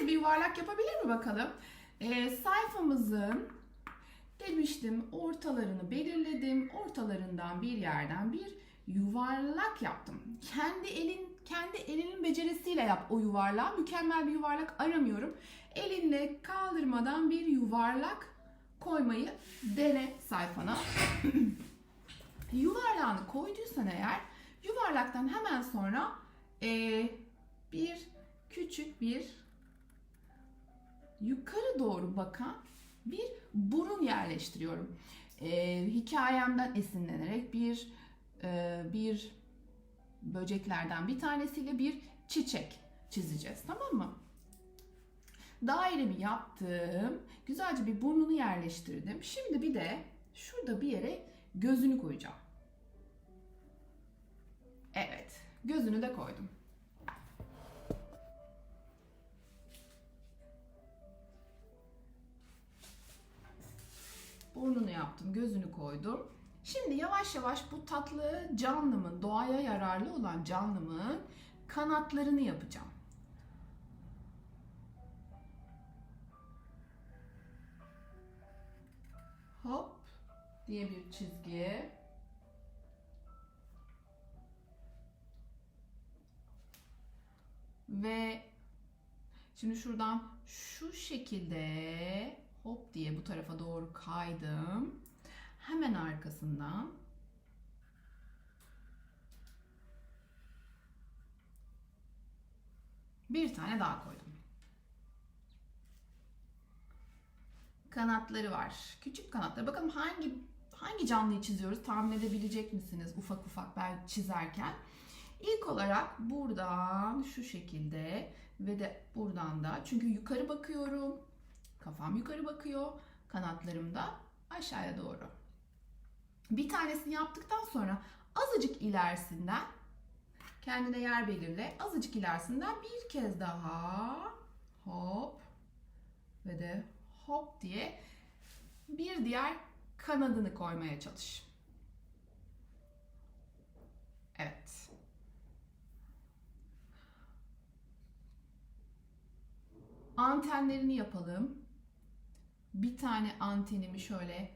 Herkes bir yuvarlak yapabilir mi bakalım? Ee, sayfamızın demiştim ortalarını belirledim. Ortalarından bir yerden bir yuvarlak yaptım. Kendi elin kendi elinin becerisiyle yap o yuvarlağı. Mükemmel bir yuvarlak aramıyorum. Elinle kaldırmadan bir yuvarlak koymayı dene sayfana. Yuvarlağını koyduysan eğer yuvarlaktan hemen sonra eee, bir küçük bir yukarı doğru bakan bir burun yerleştiriyorum. Eee, hikayemden esinlenerek bir eee, bir böceklerden bir tanesiyle bir çiçek çizeceğiz tamam mı? Dairemi yaptım. Güzelce bir burnunu yerleştirdim. Şimdi bir de şurada bir yere gözünü koyacağım. Evet, gözünü de koydum. Burnunu yaptım, gözünü koydum. Şimdi yavaş yavaş bu tatlı canlımın, doğaya yararlı olan canlımın kanatlarını yapacağım. Hop diye bir çizgi. Ve şimdi şuradan şu şekilde hop diye bu tarafa doğru kaydım. Hemen arkasından bir tane daha koydum. Kanatları var. Küçük kanatları. Bakalım hangi hangi canlıyı çiziyoruz? Tahmin edebilecek misiniz ufak ufak ben çizerken? İlk olarak buradan şu şekilde ve de buradan da çünkü yukarı bakıyorum. Kafam yukarı bakıyor. Kanatlarım da aşağıya doğru. Bir tanesini yaptıktan sonra azıcık ilerisinden kendine yer belirle. Azıcık ilerisinden bir kez daha hop ve de hop diye bir diğer kanadını koymaya çalış. Evet. Antenlerini yapalım. Bir tane antenimi şöyle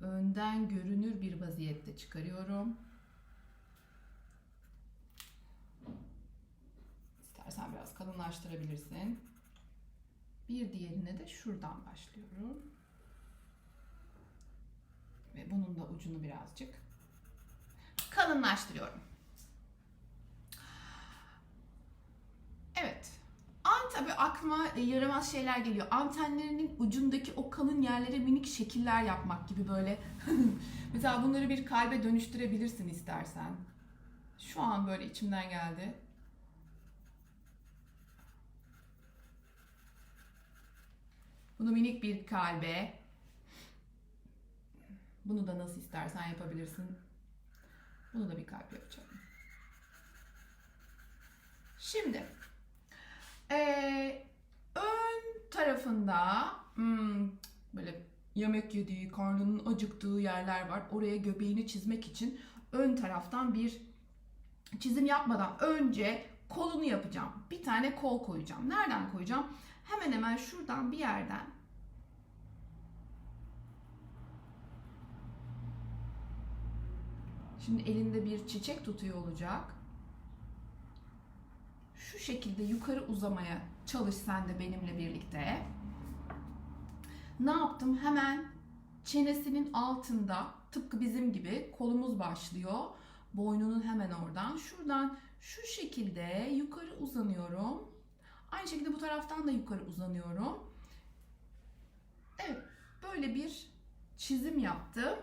önden görünür bir vaziyette çıkarıyorum. İstersen biraz kalınlaştırabilirsin. Bir diğerine de şuradan başlıyorum. Ve bunun da ucunu birazcık kalınlaştırıyorum. Evet. Tabii aklıma e, yaramaz şeyler geliyor. Antenlerinin ucundaki o kalın yerlere minik şekiller yapmak gibi böyle. Mesela bunları bir kalbe dönüştürebilirsin istersen. Şu an böyle içimden geldi. Bunu minik bir kalbe. Bunu da nasıl istersen yapabilirsin. Bunu da bir kalp yapacağım. Şimdi ee, ön tarafında hmm, böyle yemek yediği, karnının acıktığı yerler var. Oraya göbeğini çizmek için ön taraftan bir çizim yapmadan önce kolunu yapacağım. Bir tane kol koyacağım. Nereden koyacağım? Hemen hemen şuradan bir yerden Şimdi elinde bir çiçek tutuyor olacak. Şu şekilde yukarı uzamaya çalış sen de benimle birlikte. Ne yaptım? Hemen çenesinin altında tıpkı bizim gibi kolumuz başlıyor. Boynunun hemen oradan. Şuradan şu şekilde yukarı uzanıyorum. Aynı şekilde bu taraftan da yukarı uzanıyorum. Evet, böyle bir çizim yaptım.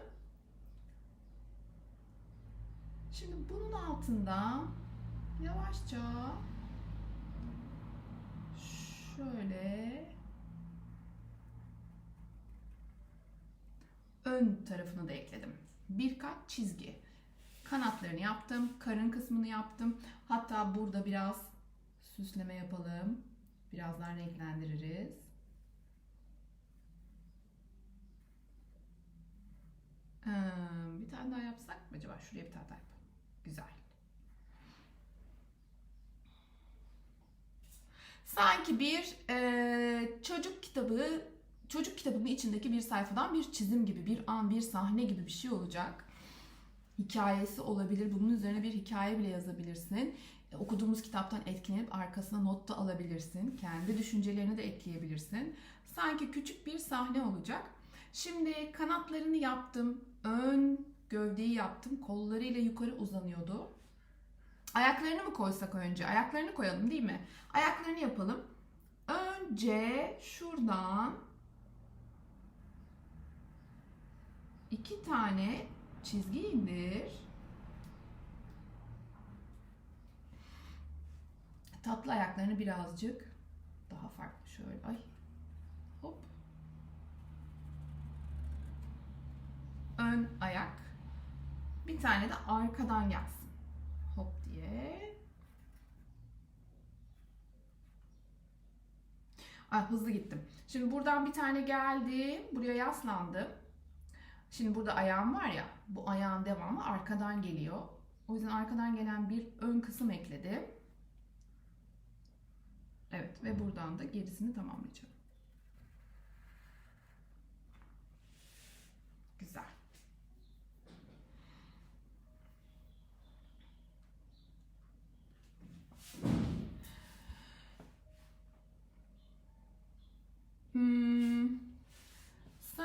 Şimdi bunun altından yavaşça şöyle ön tarafını da ekledim. Birkaç çizgi. Kanatlarını yaptım, karın kısmını yaptım. Hatta burada biraz süsleme yapalım. Birazdan renklendiririz. Ee, bir tane daha yapsak mı acaba? Şuraya bir tane daha yapalım. Güzel. Sanki bir e, çocuk kitabı, çocuk kitabının içindeki bir sayfadan bir çizim gibi, bir an, bir sahne gibi bir şey olacak. Hikayesi olabilir. Bunun üzerine bir hikaye bile yazabilirsin. E, Okuduğumuz kitaptan etkilenip arkasına not da alabilirsin. Kendi düşüncelerini de ekleyebilirsin. Sanki küçük bir sahne olacak. Şimdi kanatlarını yaptım. Ön gövdeyi yaptım. Kollarıyla yukarı uzanıyordu. Ayaklarını mı koysak önce? Ayaklarını koyalım değil mi? Ayaklarını yapalım. Önce şuradan iki tane çizgi indir. Tatlı ayaklarını birazcık daha farklı şöyle ay hop ön ayak bir tane de arkadan gelsin diye Ay, hızlı gittim. Şimdi buradan bir tane geldi. Buraya yaslandım. Şimdi burada ayağım var ya. Bu ayağın devamı arkadan geliyor. O yüzden arkadan gelen bir ön kısım ekledim. Evet ve buradan da gerisini tamamlayacağım. Güzel. Hmm,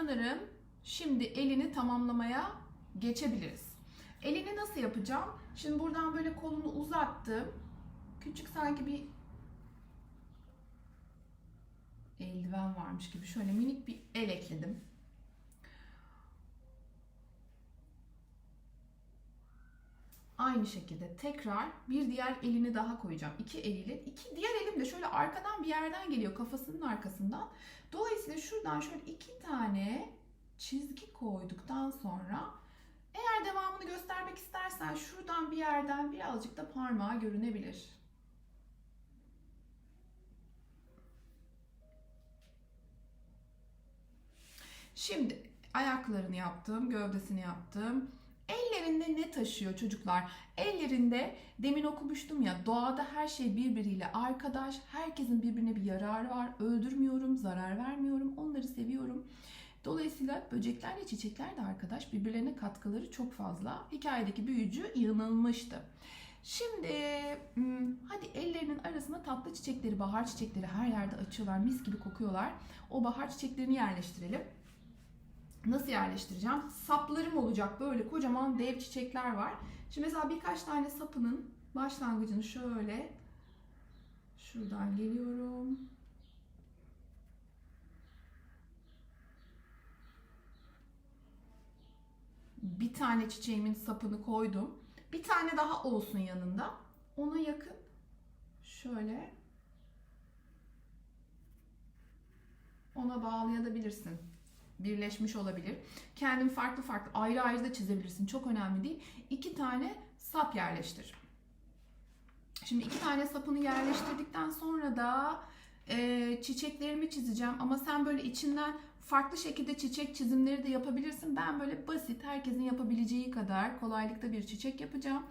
sanırım şimdi elini tamamlamaya geçebiliriz. Elini nasıl yapacağım? Şimdi buradan böyle kolunu uzattım. Küçük sanki bir eldiven varmış gibi şöyle minik bir el ekledim. Aynı şekilde tekrar bir diğer elini daha koyacağım. İki eliyle. iki diğer elim de şöyle arkadan bir yerden geliyor kafasının arkasından. Dolayısıyla şuradan şöyle iki tane çizgi koyduktan sonra eğer devamını göstermek istersen şuradan bir yerden birazcık da parmağı görünebilir. Şimdi ayaklarını yaptım, gövdesini yaptım. Ellerinde ne taşıyor çocuklar? Ellerinde demin okumuştum ya doğada her şey birbiriyle arkadaş. Herkesin birbirine bir yararı var. Öldürmüyorum, zarar vermiyorum. Onları seviyorum. Dolayısıyla böceklerle çiçekler de arkadaş. Birbirlerine katkıları çok fazla. Hikayedeki büyücü yanılmıştı. Şimdi hmm, hadi ellerinin arasına tatlı çiçekleri, bahar çiçekleri her yerde açıyorlar. Mis gibi kokuyorlar. O bahar çiçeklerini yerleştirelim. Nasıl yerleştireceğim? Saplarım olacak. Böyle kocaman dev çiçekler var. Şimdi mesela birkaç tane sapının başlangıcını şöyle şuradan geliyorum. Bir tane çiçeğimin sapını koydum. Bir tane daha olsun yanında. Ona yakın şöyle ona bağlayabilirsin birleşmiş olabilir. Kendin farklı farklı ayrı ayrı da çizebilirsin. Çok önemli değil. İki tane sap yerleştir. Şimdi iki tane sapını yerleştirdikten sonra da e, çiçeklerimi çizeceğim. Ama sen böyle içinden farklı şekilde çiçek çizimleri de yapabilirsin. Ben böyle basit, herkesin yapabileceği kadar kolaylıkta bir çiçek yapacağım.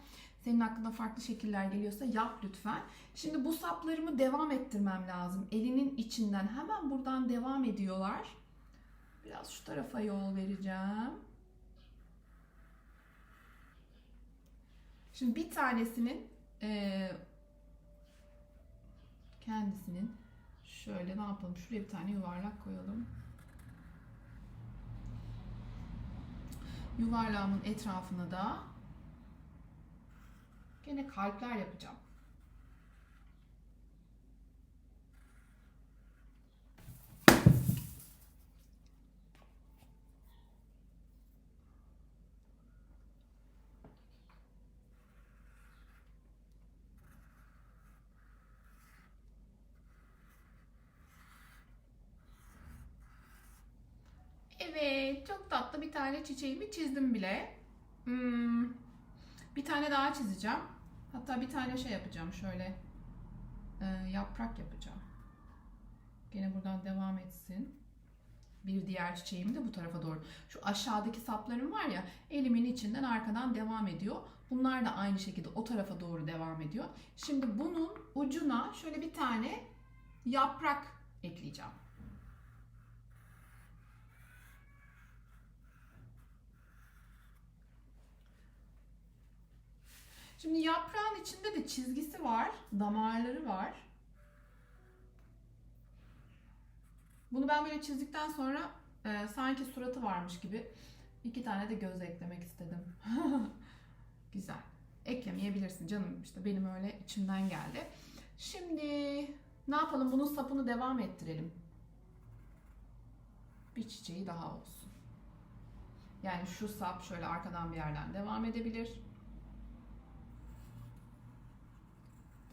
Senin aklına farklı şekiller geliyorsa yap lütfen. Şimdi bu saplarımı devam ettirmem lazım. Elinin içinden hemen buradan devam ediyorlar. Biraz şu tarafa yol vereceğim. Şimdi bir tanesinin e, kendisinin şöyle ne yapalım? Şuraya bir tane yuvarlak koyalım. Yuvarlağımın etrafına da gene kalpler yapacağım. Evet, çok tatlı bir tane çiçeğimi çizdim bile. Hmm, bir tane daha çizeceğim. Hatta bir tane şey yapacağım şöyle. e, yaprak yapacağım. Gene buradan devam etsin. Bir diğer çiçeğim de bu tarafa doğru. Şu aşağıdaki saplarım var ya elimin içinden arkadan devam ediyor. Bunlar da aynı şekilde o tarafa doğru devam ediyor. Şimdi bunun ucuna şöyle bir tane yaprak ekleyeceğim. Şimdi yaprağın içinde de çizgisi var, damarları var. Bunu ben böyle çizdikten sonra e, sanki suratı varmış gibi iki tane de göz eklemek istedim. Güzel. Eklemeyebilirsin canım işte benim öyle içimden geldi. Şimdi ne yapalım? Bunun sapını devam ettirelim. Bir çiçeği daha olsun. Yani şu sap şöyle arkadan bir yerden devam edebilir.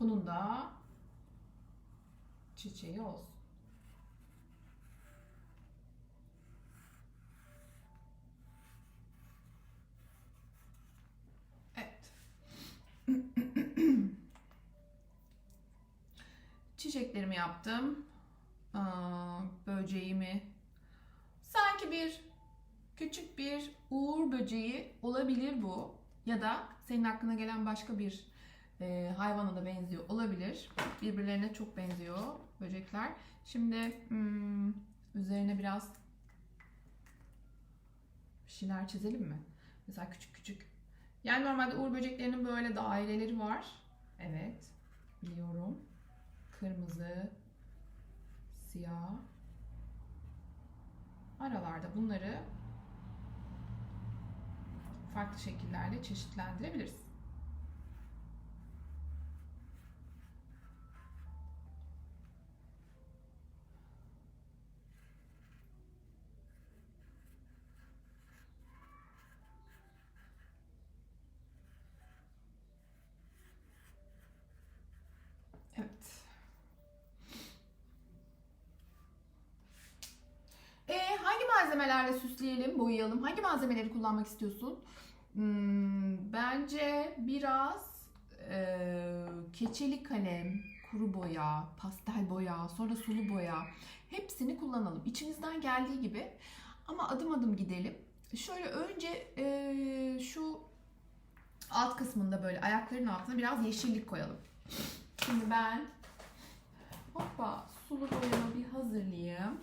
Bunun da çiçeği olsun. Evet. Çiçeklerimi yaptım. Aa, böceğimi. Sanki bir küçük bir uğur böceği olabilir bu. Ya da senin aklına gelen başka bir e, hayvana da benziyor olabilir. Birbirlerine çok benziyor böcekler. Şimdi hmm, üzerine biraz bir şeyler çizelim mi? Mesela küçük küçük. Yani normalde uğur böceklerinin böyle daireleri var. Evet. Biliyorum. Kırmızı, siyah. Aralarda bunları farklı şekillerle çeşitlendirebiliriz. Malzemelerle süsleyelim, boyayalım? Hangi malzemeleri kullanmak istiyorsun? Hmm, bence biraz e, keçeli kalem, kuru boya, pastel boya, sonra sulu boya hepsini kullanalım. İçimizden geldiği gibi ama adım adım gidelim. Şöyle önce e, şu alt kısmında böyle ayakların altına biraz yeşillik koyalım. Şimdi ben hoppa sulu boyamı bir hazırlayayım.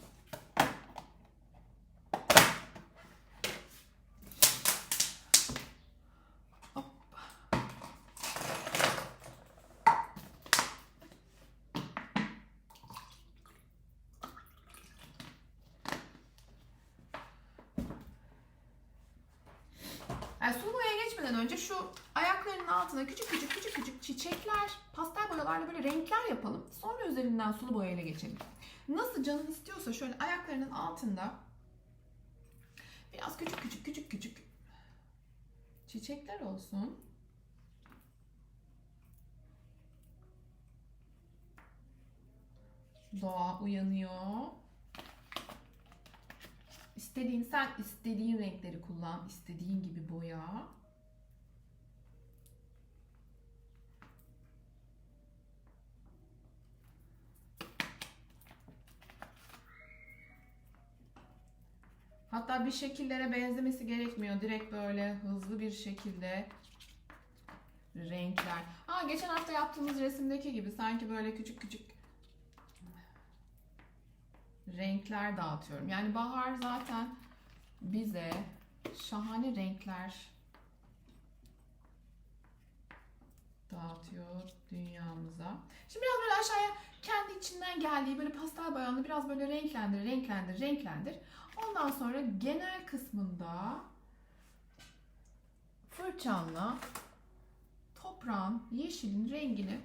Yani sulu boyaya geçmeden önce şu ayaklarının altına küçük küçük küçük küçük çiçekler, pastel boyalarla böyle renkler yapalım. Sonra üzerinden sulu boyayla geçelim. Nasıl canın istiyorsa şöyle ayaklarının altında biraz küçük küçük küçük küçük çiçekler olsun. Doğa uyanıyor. İstediğin sen istediğin renkleri kullan, istediğin gibi boya. Hatta bir şekillere benzemesi gerekmiyor. Direkt böyle hızlı bir şekilde renkler. Ha geçen hafta yaptığımız resimdeki gibi sanki böyle küçük küçük renkler dağıtıyorum. Yani bahar zaten bize şahane renkler dağıtıyor dünyamıza. Şimdi biraz böyle aşağıya kendi içinden geldiği böyle pastel boyanlı biraz böyle renklendir, renklendir, renklendir. Ondan sonra genel kısmında fırçanla toprağın yeşilin rengini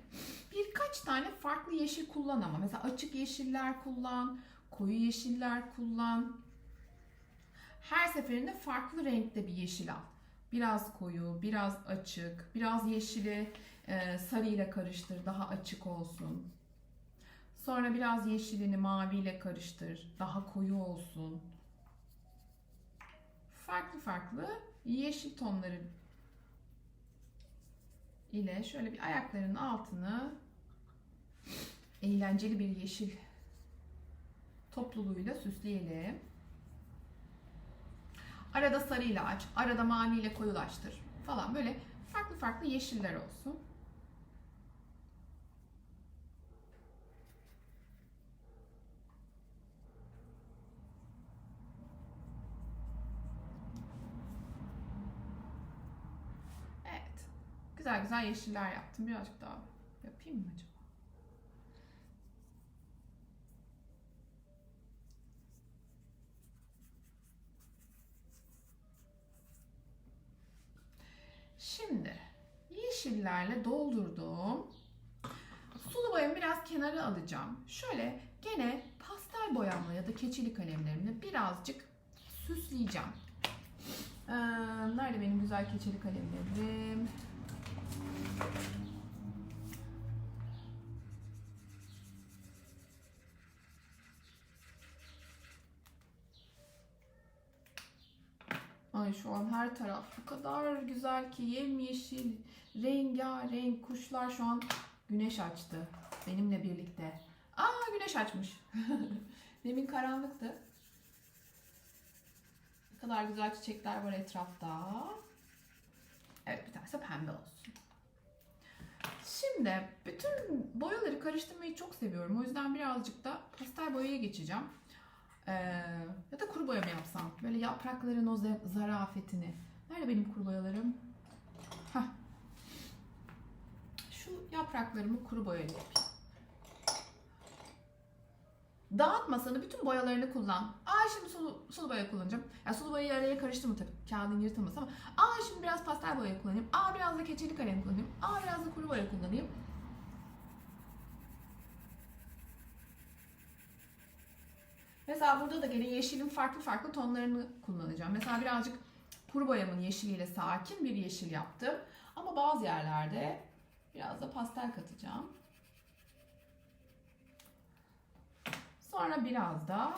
birkaç tane farklı yeşil kullan ama. Mesela açık yeşiller kullan, koyu yeşiller kullan. Her seferinde farklı renkte bir yeşil al. Biraz koyu, biraz açık, biraz yeşili e, sarıyla karıştır, daha açık olsun. Sonra biraz yeşilini maviyle karıştır, daha koyu olsun. Farklı farklı yeşil tonları ile şöyle bir ayaklarının altını eğlenceli bir yeşil topluluğuyla süsleyelim. Arada sarıyla aç, arada maviyle koyulaştır falan böyle farklı farklı yeşiller olsun. Evet. Güzel güzel yeşiller yaptım. Birazcık daha yapayım mı acaba? Şimdi yeşillerle doldurduğum sulu boyamı biraz kenara alacağım. Şöyle gene pastel boyamla ya da keçeli kalemlerimle birazcık süsleyeceğim. Ee, nerede benim güzel keçeli kalemlerim? Ay şu an her taraf bu kadar güzel ki yemyeşil, rengarenk kuşlar şu an güneş açtı benimle birlikte. Aa güneş açmış. Demin karanlıktı. Ne kadar güzel çiçekler var etrafta. Evet bir tanesi pembe olsun. Şimdi bütün boyaları karıştırmayı çok seviyorum. O yüzden birazcık da pastel boyaya geçeceğim. Ee, ya da kuru boya mı yapsam? Böyle yaprakların o zarafetini. Nerede benim kuru boyalarım? Hah. Şu yapraklarımı kuru boyayla yapayım. Dağıtmasanı bütün boyalarını kullan. Aa şimdi sulu, sulu boya kullanacağım. Ya sulu boyayı araya karıştırma tabii. Kağıdın yırtılmasın ama. Aa şimdi biraz pastel boya kullanayım. Aa biraz da keçeli kalem kullanayım. Aa biraz da kuru boya kullanayım. Mesela burada da gene yeşilin farklı farklı tonlarını kullanacağım. Mesela birazcık kuru boyamın yeşiliyle sakin bir yeşil yaptım. Ama bazı yerlerde biraz da pastel katacağım. Sonra biraz da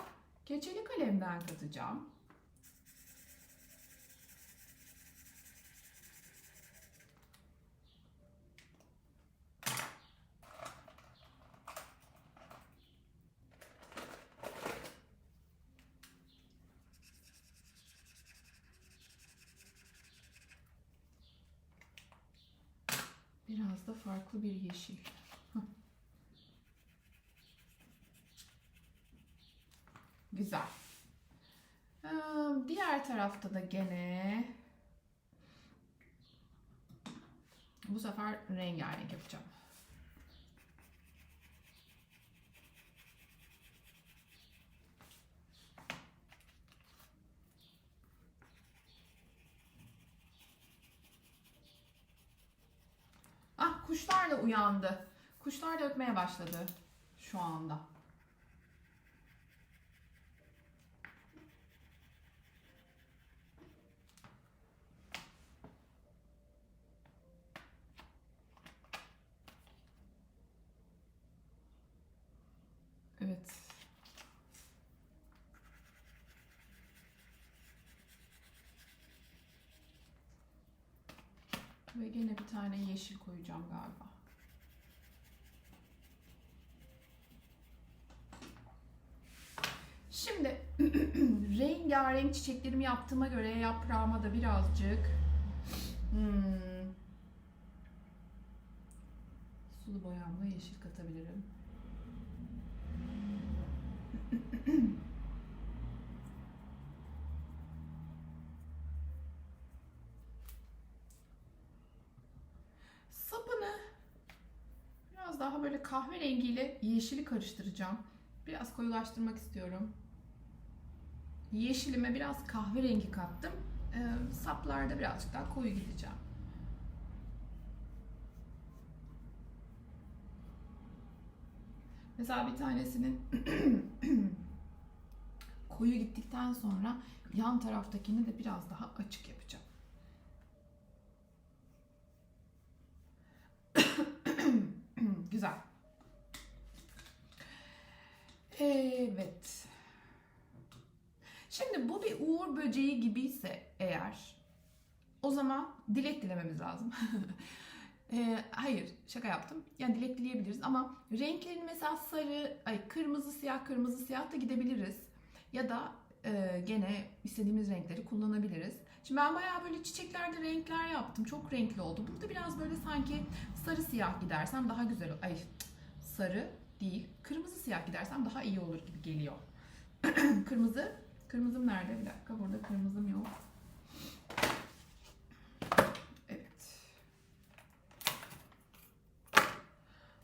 keçeli kalemden katacağım. Biraz da farklı bir yeşil. Hah. Güzel. Ee, Diğer tarafta da gene bu sefer rengarenk yapacağım. Ah kuşlar da uyandı. Kuşlar da ötmeye başladı şu anda. Evet. Ve gene bir tane yeşil koyacağım galiba. Şimdi rengarenk çiçeklerimi yaptığıma göre yaprağıma da birazcık hmm, sulu boyamla yeşil katabilirim. Sapını biraz daha böyle kahverengiyle yeşili karıştıracağım. Biraz koyulaştırmak istiyorum. Yeşilime biraz kahverengi kattım. Ee, saplarda birazcık daha koyu gideceğim. Mesela bir tanesinin koyu gittikten sonra yan taraftakini de biraz daha açık yapacağım. Güzel. Evet. Şimdi bu bir uğur böceği gibiyse eğer o zaman dilek dilememiz lazım. Ee, hayır şaka yaptım. Yani dilek dileyebiliriz ama renklerini mesela sarı, ay kırmızı siyah kırmızı siyah da gidebiliriz. Ya da e, gene istediğimiz renkleri kullanabiliriz. Şimdi ben bayağı böyle çiçeklerde renkler yaptım. Çok renkli oldu. Burada biraz böyle sanki sarı siyah gidersem daha güzel. Ay sarı değil. Kırmızı siyah gidersem daha iyi olur gibi geliyor. kırmızı. Kırmızım nerede? Bir dakika burada kırmızım yok. Evet.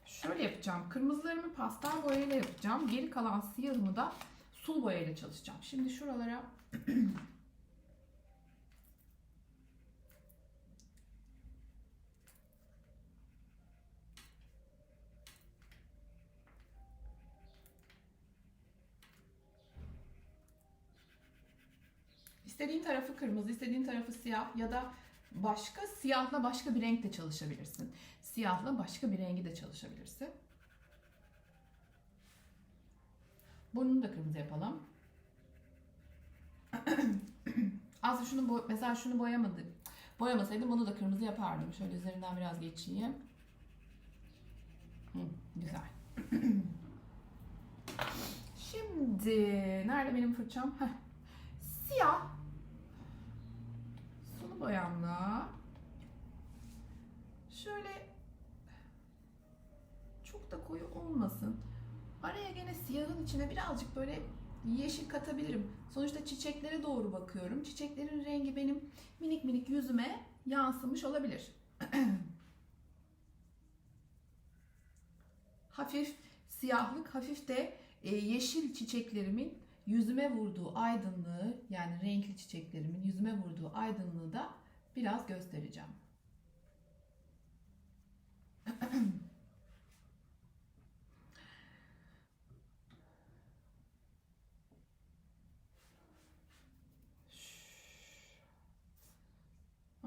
Şöyle yapacağım. Kırmızılarımı pastel boyayla yapacağım. Geri kalan siyahımı da sulu boyayla çalışacağım. Şimdi şuralara İstediğin tarafı kırmızı, istediğin tarafı siyah ya da başka siyahla başka bir renkle çalışabilirsin. Siyahla başka bir rengi de çalışabilirsin. Burnunu da kırmızı yapalım. Aslında şunu boy- mesela şunu boyamadım. Boyamasaydım bunu da kırmızı yapardım. Şöyle üzerinden biraz geçeyim. Hı, güzel. Şimdi nerede benim fırçam? Heh. Siyah sulu boyamla şöyle çok da koyu olmasın. Araya gene siyahın içine birazcık böyle yeşil katabilirim. Sonuçta çiçeklere doğru bakıyorum. Çiçeklerin rengi benim minik minik yüzüme yansımış olabilir. hafif siyahlık, hafif de e, yeşil çiçeklerimin yüzüme vurduğu aydınlığı yani renkli çiçeklerimin yüzüme vurduğu aydınlığı da biraz göstereceğim.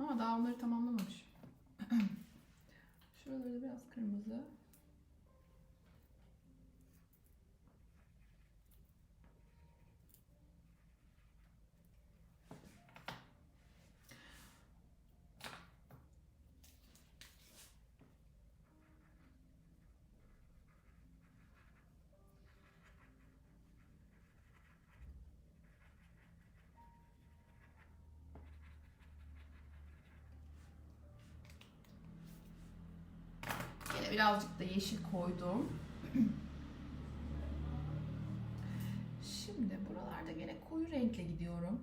Ama daha onları tamamlamamış. Şuraları biraz kırmızı. Birazcık da yeşil koydum. Şimdi buralarda gene koyu renkle gidiyorum.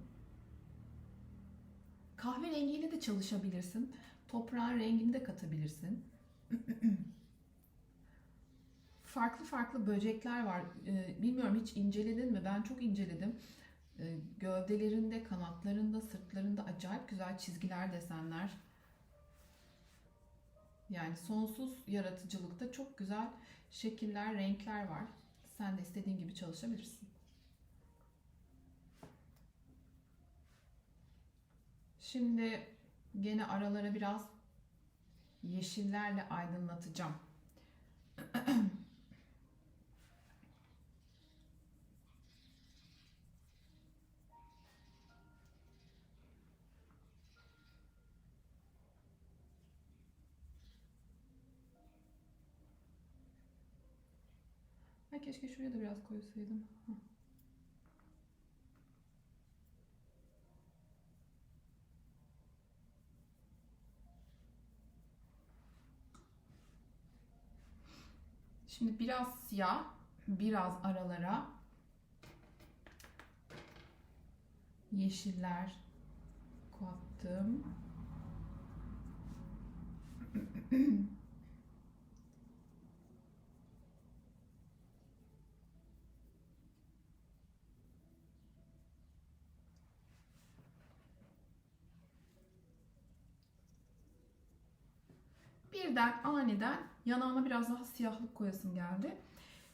Kahve rengiyle de çalışabilirsin. Toprağın rengini de katabilirsin. farklı farklı böcekler var. Ee, bilmiyorum hiç inceledin mi? Ben çok inceledim. Ee, gövdelerinde, kanatlarında, sırtlarında acayip güzel çizgiler, desenler. Yani sonsuz yaratıcılıkta çok güzel şekiller, renkler var. Sen de istediğin gibi çalışabilirsin. Şimdi gene aralara biraz yeşillerle aydınlatacağım. keşke şuraya da biraz koysaydım. Şimdi biraz siyah, biraz aralara yeşiller kattım. Birden aniden yanağına biraz daha siyahlık koyasım geldi.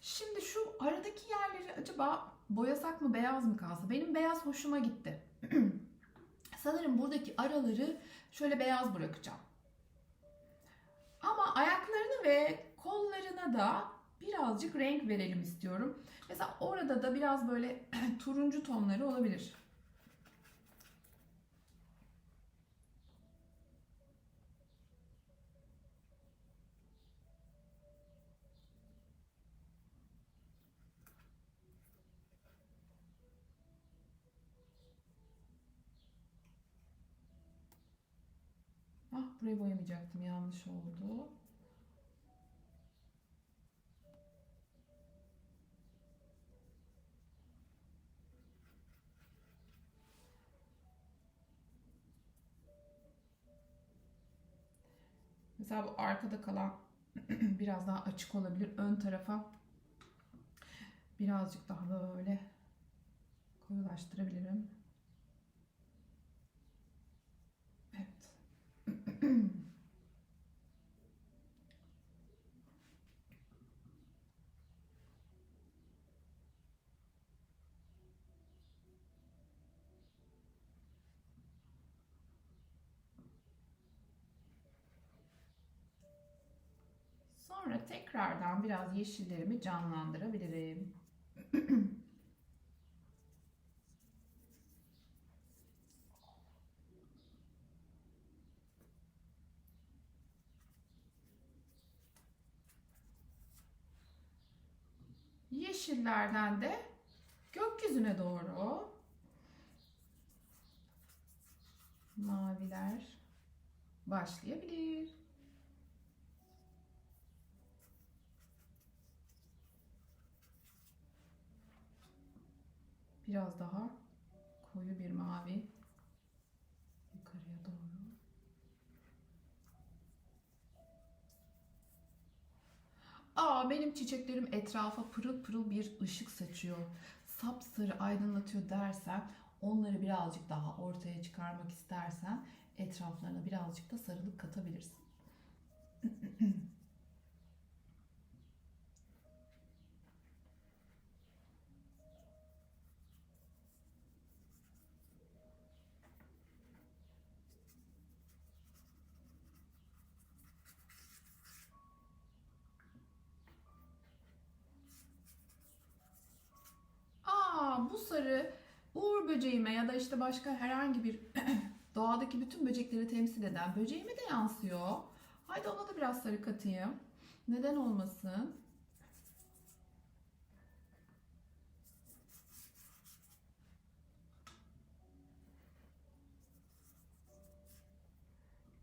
Şimdi şu aradaki yerleri acaba boyasak mı beyaz mı kalsa? Benim beyaz hoşuma gitti. Sanırım buradaki araları şöyle beyaz bırakacağım. Ama ayaklarını ve kollarına da birazcık renk verelim istiyorum. Mesela orada da biraz böyle turuncu tonları olabilir. Ah burayı boyamayacaktım yanlış oldu. Mesela bu arkada kalan biraz daha açık olabilir. Ön tarafa birazcık daha böyle koyulaştırabilirim. Evet. Sonra tekrardan biraz yeşillerimi canlandırabilirim. Yeşillerden de gökyüzüne doğru maviler başlayabilir. Biraz daha koyu bir mavi yukarıya doğru. Aa benim çiçeklerim etrafa pırıl pırıl bir ışık saçıyor. Sapsarı aydınlatıyor dersen onları birazcık daha ortaya çıkarmak istersen etraflarına birazcık da sarılık katabilirsin. Aa bu sarı uğur böceğime ya da işte başka herhangi bir doğadaki bütün böcekleri temsil eden böceğime de yansıyor. Haydi ona da biraz sarı katayım. Neden olmasın?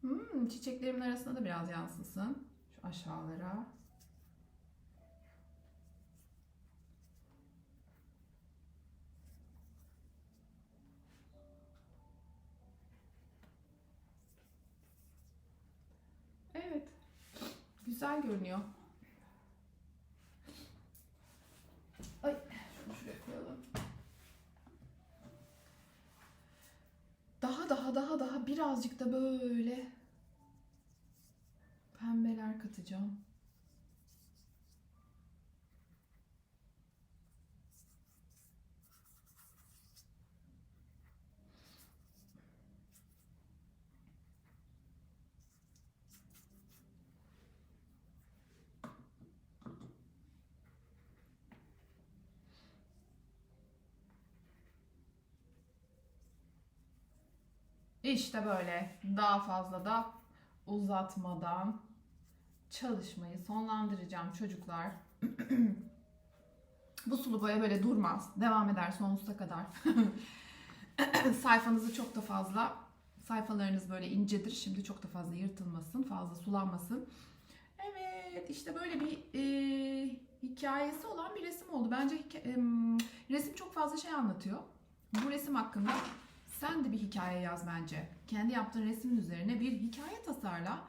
Hmm, çiçeklerimin arasına da biraz yansısın. Şu aşağılara. Güzel görünüyor. Ay, şunu şuraya koyalım. Daha daha daha daha birazcık da böyle pembeler katacağım. İşte böyle daha fazla da uzatmadan çalışmayı sonlandıracağım çocuklar. Bu sulu boya böyle durmaz. Devam eder sonsuza kadar. Sayfanızı çok da fazla sayfalarınız böyle incedir. Şimdi çok da fazla yırtılmasın, fazla sulanmasın. Evet, işte böyle bir e, hikayesi olan bir resim oldu. Bence em, resim çok fazla şey anlatıyor. Bu resim hakkında sen de bir hikaye yaz bence. Kendi yaptığın resmin üzerine bir hikaye tasarla.